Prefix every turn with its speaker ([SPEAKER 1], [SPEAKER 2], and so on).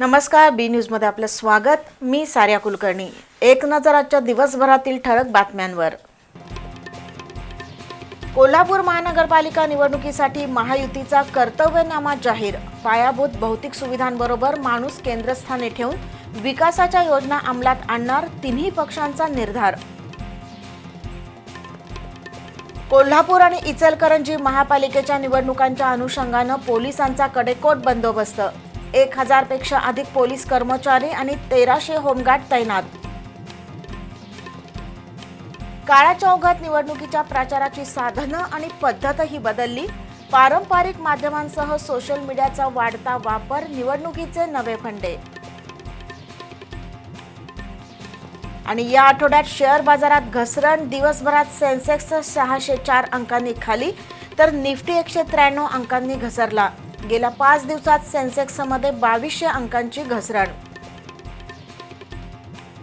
[SPEAKER 1] नमस्कार बी न्यूजमध्ये आपलं स्वागत. मी सार्या कुलकर्णी. एक नजर आजच्या दिवसभरातील ठळक बातम्यांवर. कोल्हापूर महानगरपालिका निवडणुकीसाठी महायुतीचा कर्तव्यनामा जाहीर. पायाभूत भौतिक सुविधांबरोबर माणूस केंद्रस्थानी ठेवून विकासाच्या योजना अंमलात आणणार तिन्ही पक्षांचा निर्धार. कोल्हापूर आणि इचलकरंजी महापालिकेच्या निवडणुकांच्या अनुषंगानं पोलिसांचा कडेकोट बंदोबस्त. एक हजारपेक्षा अधिक पोलीस कर्मचारी आणि तेराशे होमगार्ड तैनात. काळाच्या ओघात निवडणुकीच्या प्रचाराची साधनं आणि पद्धतही बदलली. पारंपरिक माध्यमांसह सोशल मीडियाचा वाढता वापर निवडणुकीचे नवे फंडे. आणि या आठवड्यात शेअर बाजारात घसरण दिवसभरात सेन्सेक्स सहाशे चार अंकांनी खाली तर निफ्टी एकशे त्र्याण्णव अंकांनी घसरला. गेल्या पाच दिवसात सेन्सेक्समध्ये बावीसशे अंकांची घसरण